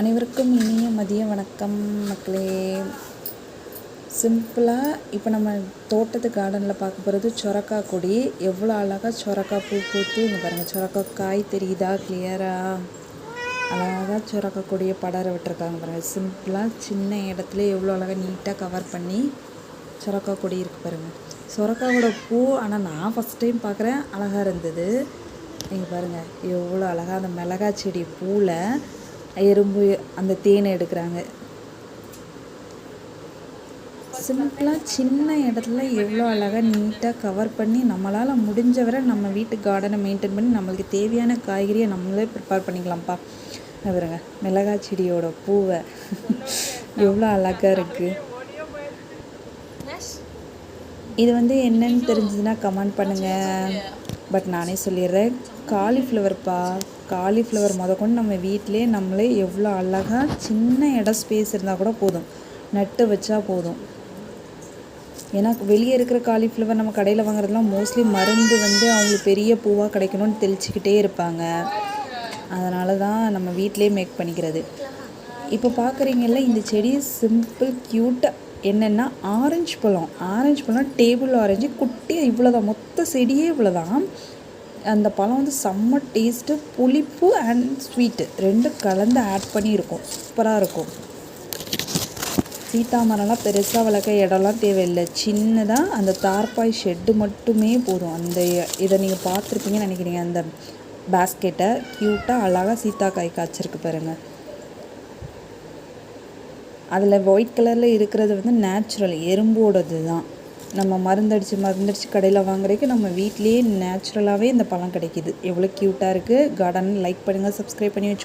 அனைவருக்கும் இனிய மதிய வணக்கம் மக்களே. சிம்பிளாக இப்போ நம்ம தோட்டத்து கார்டனில் பார்க்க போகிறது சொரக்கா கொடி. எவ்வளோ அழகாக சொரக்கா பூ பூத்து இங்கே பாருங்கள் சொரக்கா காய் தெரியுதா கிளியராக அழகாக சொரக்கா கொடியை படர விட்டுருக்காங்க பாருங்கள் சிம்பிளாக சின்ன இடத்துல எவ்வளோ அழகாக நீட்டாக கவர் பண்ணி சொரக்கா கொடி இருக்குது பாருங்கள் சொரக்காவோட பூ ஆனால் நான் ஃபஸ்ட் டைம் பார்க்குறேன். அழகாக இருந்தது. நீங்கள் பாருங்கள் எவ்வளோ அழகாக அந்த மிளகா செடி பூவில் எறும்பு அந்த தேனை எடுக்கிறாங்க. சிம்பிளாக சின்ன இடத்துல எவ்வளோ அழகாக நீட்டாக கவர் பண்ணி நம்மளால் முடிஞ்ச வரை நம்ம வீட்டு கார்டனை மெயின்டைன் பண்ணி நம்மளுக்கு தேவையான காய்கறியை நம்மளே ப்ரிப்பேர் பண்ணிக்கலாம்ப்பா. இங்க பாருங்க மிளகாய் செடியோட பூவை. எவ்வளோ அழகாக இருக்குது இது வந்து என்னன்னு தெரிஞ்சதுன்னா கமெண்ட் பண்ணுங்கள் பட் நானே சொல்லிடுறேன். காலிஃப்ளவர்ப்பா காலிஃப்ளவர் முத கொண்டு நம்ம வீட்டிலே நம்மளே எவ்வளோ அழகாக சின்ன இடம் ஸ்பேஸ் இருந்தால் கூட போதும். நட்டு வச்சா போதும். ஏன்னா வெளியே இருக்கிற காலிஃப்ளவர் நம்ம கடையில் வாங்குறதுலாம் மோஸ்ட்லி மருந்து வந்து அவங்களுக்கு பெரிய பூவாக கிடைக்கணும்னு தெளிச்சிக்கிட்டே இருப்பாங்க. அதனால தான் நம்ம வீட்டிலே மேக் பண்ணிக்கிறது. இப்போ பார்க்குறீங்கல்ல இந்த செடி சிம்பிள் க்யூட்டாக என்னென்னா ஆரஞ்சு பழம். ஆரஞ்சு பழம் டேபிள் ஆரஞ்சு குட்டியாக இவ்வளோ தான் மொத்த செடியே இவ்வளோ தான் அந்த பழம் வந்து செம்ம டேஸ்ட்டு புளிப்பு அண்ட் ஸ்வீட்டு ரெண்டும் கலந்து ஆட் பண்ணி இருக்கும். சூப்பராக இருக்கும். சீதா மரம்லாம் பெருசாக வளர்க்க இடம்லாம் தேவையில்லை. சின்னதாக அந்த தார்பாய் ஷெட்டு மட்டுமே போதும். அந்த இதை நீங்கள் பார்த்துருப்பீங்கன்னு நினைக்கிறீங்க. அந்த பேஸ்கெட்டை க்யூட்டாக அழகாக சீத்தாக்காய் காய்ச்சிருக்கு பாருங்கள் அதில் ஒயிட் கலரில் இருக்கிறது வந்து நேச்சுரல் எறும்போடது தான். நம்ம மருந்தடிச்சு மருந்தடிச்சு கடையில் வாங்குறதுக்கு நம்ம வீட்லேயே நேச்சுரலாகவே இந்த பழம் கிடைக்கிது. எவ்வளோ க்யூட்டாக இருக்குது கார்டன் லைக் பண்ணுங்கள் சப்ஸ்கிரைப் பண்ணி வச்சு